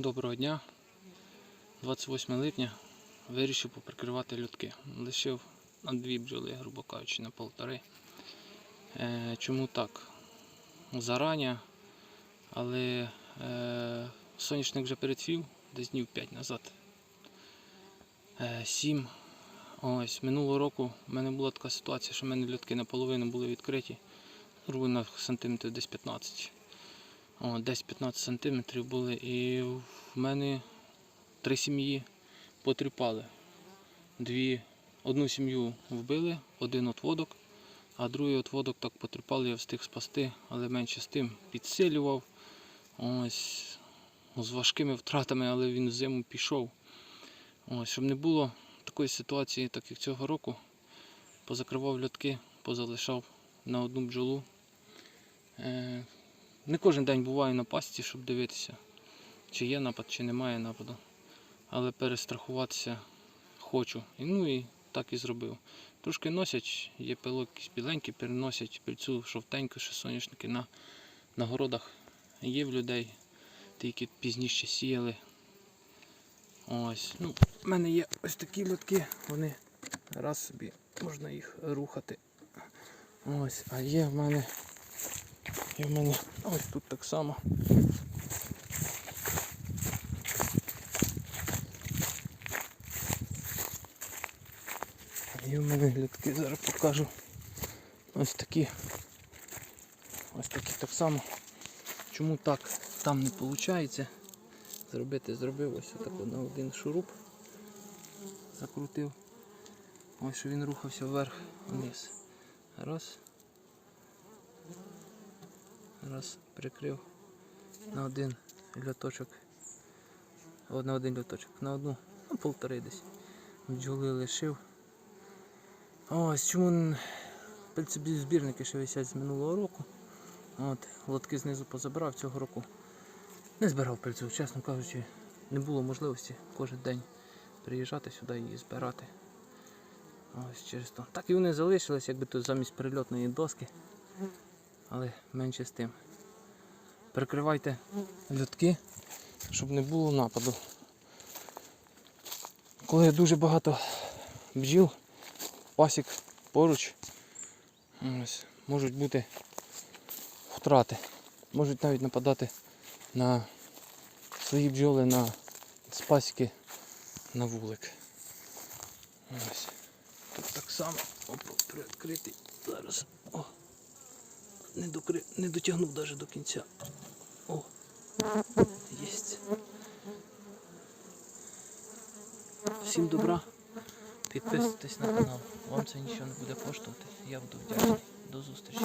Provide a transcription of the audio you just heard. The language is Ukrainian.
Доброго дня. 28 липня вирішив поприкривати льотки. Лишив на дві бджоли, грубо кажучи, на полтори. Е, чому так? Зарані, але е, соняшник вже перецвів десь днів 5 назад. Е, 7. Ось, минулого року в мене була така ситуація, що в мене льотки наполовину були відкриті. Грубо на сантиметрів десь 15. О, десь 15 сантиметрів були. І в мене три сім'ї потріпали. Дві, одну сім'ю вбили, один отводок, а другий отводок так потріпали, я встиг спасти, але менше з тим підсилював. Ось з важкими втратами, але він в зиму пішов. Ось, щоб не було такої ситуації, так як цього року, позакривав льотки, позалишав на одну бджолу. Не кожен день буваю на пасті, щоб дивитися, чи є напад, чи немає нападу. Але перестрахуватися хочу. І, ну і так і зробив. Трошки носять, є пилок якісь переносять пильцю жовтеньку, що соняшники на, на городах є в людей, ті, які пізніше сіяли. Ось. Ну, в мене є ось такі льотки, вони раз собі можна їх рухати. Ось, а є в мене і в мене ось тут так само. І в мене глядки зараз покажу. Ось такі. Ось такі так само. Чому так там не виходить? Зробити зробив ось так на один шуруп. Закрутив. Ось що він рухався вверх вниз. Раз. Раз прикрив на один льоточок. На один льоточок, на одну, на полтори десь. Бджоли лишив. Ось чому пильцеві збірники ще висять з минулого року. От, лотки знизу позабрав цього року. Не збирав пильцю, чесно кажучи, не було можливості кожен день приїжджати сюди і збирати. Ось через то. Так і вони залишились, якби тут замість перельотної доски але менше з тим. Прикривайте льотки, щоб не було нападу. Коли дуже багато бджіл, пасік поруч, ось, можуть бути втрати. Можуть навіть нападати на свої бджоли на з пасіки на вулик. Ось. Тут так само. Опа, приоткритий. Зараз. О не, докри... не дотягнув навіть до кінця. О, єсть. Всім добра. Підписуйтесь на канал. Вам це нічого не буде коштувати. Я буду вдячний. До зустрічі.